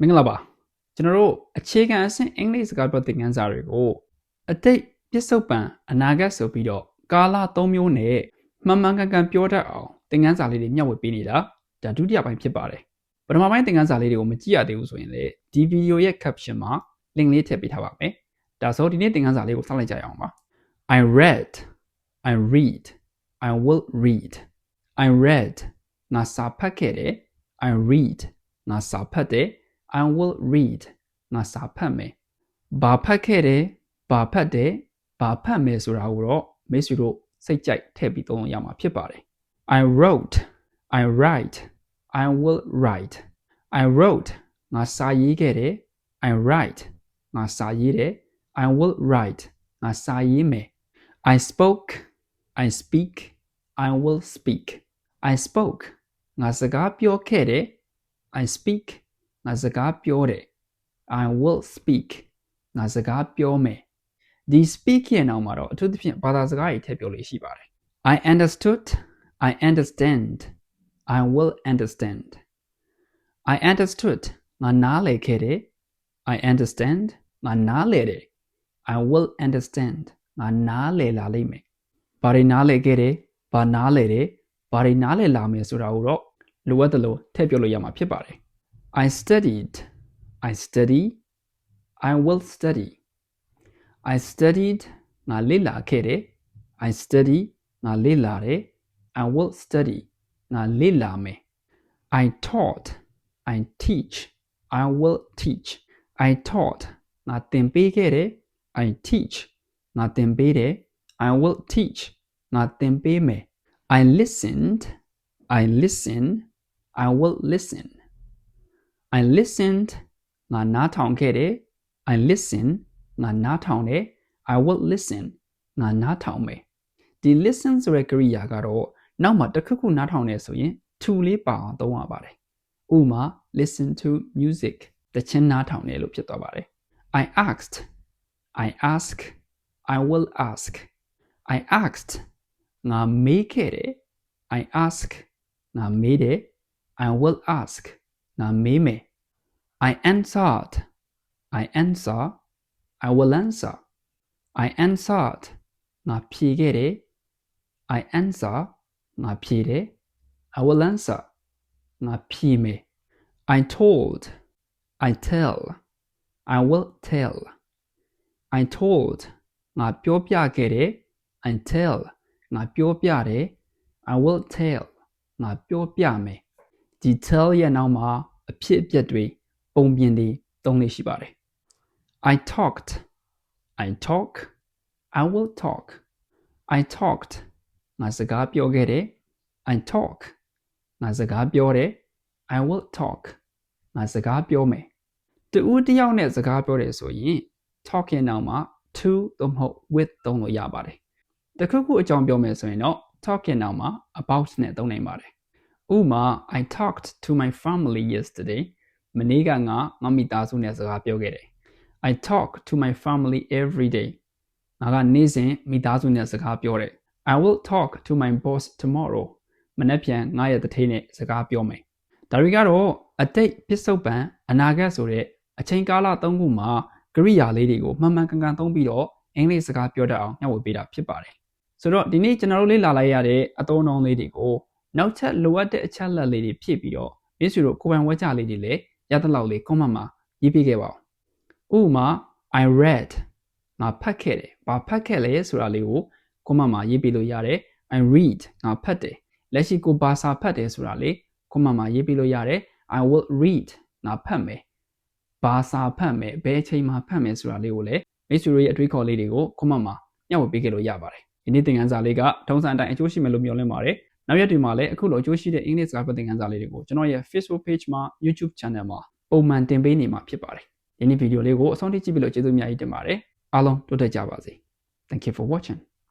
မင်္ဂလာပါကျွန်တော်တို့အခြေခံအဆင့်အင်္ဂလိပ်စကားပြောသင်ခန်းစာတွေကိုအတိတ်ပြစ္ဆုတ်ပံအနာဂတ်ဆိုပြီးတော့ကာလ၃မျိုးနဲ့မှန်မှန်ကန်ကန်ပြောတတ်အောင်သင်ခန်းစာလေးတွေမျှဝေပေးနေတာဒါဒုတိယပိုင်းဖြစ်ပါတယ်ပထမပိုင်းသင်ခန်းစာလေးတွေကိုမကြည့်ရသေးဘူးဆိုရင်လေဒီဗီဒီယိုရဲ့ caption မှာ link လေးထည့်ပေးထားပါမယ်ဒါဆိုဒီနေ့သင်ခန်းစာလေးကိုစောင့်လိုက်ကြရအောင်ပါ I read I read I will read I read ငါစာဖတ်ခဲ့တယ် I read ငါစာဖတ်တယ် I will read ငါစာဖတ်မယ်ဘာဖတ်ခဲ့တယ်ဘာဖတ်တယ်ဘာဖတ်မယ်ဆိုတာကိုတော့မိတ်ဆွေတို့စိတ်ကြိုက်ထည့်ပြီးသုံးလို့ရမှာဖြစ်ပါတယ် I wrote I write I will write I wrote ငါစာရေးခဲ့တယ် I write ငါစာရေးတယ် I will write ငါစာရေးမယ် I spoke I speak I will speak I spoke ငါစကားပြောခဲ့တယ် I speak ငါစကားပြောတယ် I will speak ငါစကားပြောမယ်ဒီ speak ရဲ့နောက်မှာတော့အထူးသဖြင့်ဘာသာစကားတွေထည့်ပြောလို့ရှိပါတယ် I understood I understand I will understand I understood ငါနားလည်ခဲ့တယ် I understand ငါနားလည်တယ် I will understand ငါနားလည်လာလိမ့်မယ်ဘာတွေနားလည်ခဲ့တယ်ဘာနားလည်တယ်ဘာတွေနားလည်လာမယ်ဆိုတာကိုတော့လိုအပ်သလိုထည့်ပြောလို့ရမှာဖြစ်ပါတယ် I studied I study I will study I studied ငါလေ့လာခဲ့တယ် I study ငါလေ့လာတယ် I will study ငါလေ့လာမယ် I taught I teach I will teach I taught ငါသင်ပေးခဲ့တယ် I teach ငါသင်ပေးတယ် I will teach ငါသင်ပေးမယ် I listened I listen I will listen I listened ငါနားထောင်ခဲ့တယ် I listen ငါနားထောင်တယ် I will listen ငါနားထောင်မယ်ဒီ listen ဆိုတဲ့ကရိယာကတော့နောက်မှာတစ်ခုခုနားထောင်နေဆိုရင် to လေးပါအောင်သုံးရပါတယ်ဥပမာ listen to music တခြင်းနားထောင်တယ်လို့ဖြစ်သွားပါတယ် I asked I ask I will ask I asked ငါမေးခဲ့တယ် I ask ငါမေးတယ် I will ask ငါမေးမယ် I answered I answer I will answer I answered ငါဖြေခဲ့တယ် I answer ငါဖြေတယ် I will answer ငါဖြေမယ် I told I tell I will tell I told ငါပြောပြခဲ့တယ် I tell ငါပြောပြတယ် I will tell ငါပြောပြမယ် detail ရဲ့နောက်မှာအဖြစ်အပျက်တွေ ပုံပြင်တွေသုံးလေးရှိပါတယ် I talked I talk I will talk I talked ငါစကားပြောခဲ့တယ် I talk ငါစကားပြောတယ် I will talk ငါစကားပြောမယ်တူဦးတစ်ယောက်နဲ့စကားပြောတယ်ဆိုရင် talk ရဲ့နောက်မှာ to သို့မဟုတ် with သုံးလို့ရပါတယ်တခုခုအကြောင်းပြောမယ်ဆိုရင်တော့ talk ရဲ့နောက်မှာ about နဲ့သုံးနိုင်ပါတယ်ဥမာ I talked to my family yesterday မနေ့ကငါငါမိသားစုနဲ့စကားပြောခဲ့တယ် I talk to my family every day ငါကနေ့စဉ်မိသားစုနဲ့စကားပြောတယ် I will talk to my boss tomorrow မနေ့ပြန်ငါရဲ့တထေးနဲ့စကားပြောမယ်ဒါတွေကတော့အတိတ်ပစ္စုပန်အနာဂတ်ဆိုတဲ့အချိန်ကာလ၃ခုမှာကရိယာလေးတွေကိုမှန်မှန်ကန်ကန်သုံးပြီးတော့အင်္ဂလိပ်စကားပြောတတ်အောင်ညှောက်ဝေပေးတာဖြစ်ပါတယ်ဆိုတော့ဒီနေ့ကျွန်တော်တို့လေ့လာလိုက်ရတဲ့အသုံးအနှုန်းလေးတွေကိုနောက်ထပ်လိုအပ်တဲ့အချက်လက်လေးတွေဖြည့်ပြီးတော့မိတ်ဆွေတို့ကိုယ်ပိုင်ဝက်ကြလေးတွေလည်း ရတဲ့လောက်လေး comment မှာရေးပေးခဲ့ပါဦးဥပမာ I read ငါဖတ်ခဲ့တယ်ဘာဖတ်ခဲ့လဲဆိုတာလေးကို comment မှာရေးပေးလို့ရတယ် I read ငါဖတ်တယ်လက်ရှိကိုဘာစာဖတ်တယ်ဆိုတာလေး comment မှာရေးပေးလို့ရတယ် I will read ငါဖတ်မယ်ဘာစာဖတ်မယ်ဘယ်အချိန်မှာဖတ်မယ်ဆိုတာလေးကိုလည်းမိတ်ဆွေတို့ရဲ့အတွေးခေါ်လေးတွေကို comment မှာညှောက်ဝေပေးခဲ့လို့ရပါတယ်ဒီနေ့သင်ခန်းစာလေးကထုံးစံအတိုင်းအကျိုးရှိမယ်လို့မျှော်လင့်ပါတယ် နောက်ရက်တွေမှာလည်းအခုလိုအကျိုးရှိတဲ့အင်္ဂလိပ်စကားပြောသင်ခန်းစာလေးတွေကိုကျွန်တော်ရဲ့ Facebook page မှာ YouTube channel မှာပုံမှန်တင်ပေးနေမှာဖြစ်ပါတယ်ဒီနေ့ဗီဒီယိုလေးကိုအဆုံးထိကြည့်ပြီးလို့ကျေးဇူးအများကြီးတင်ပါတယ်အားလုံးတိုးတက်ကြပါစေ Thank you for watching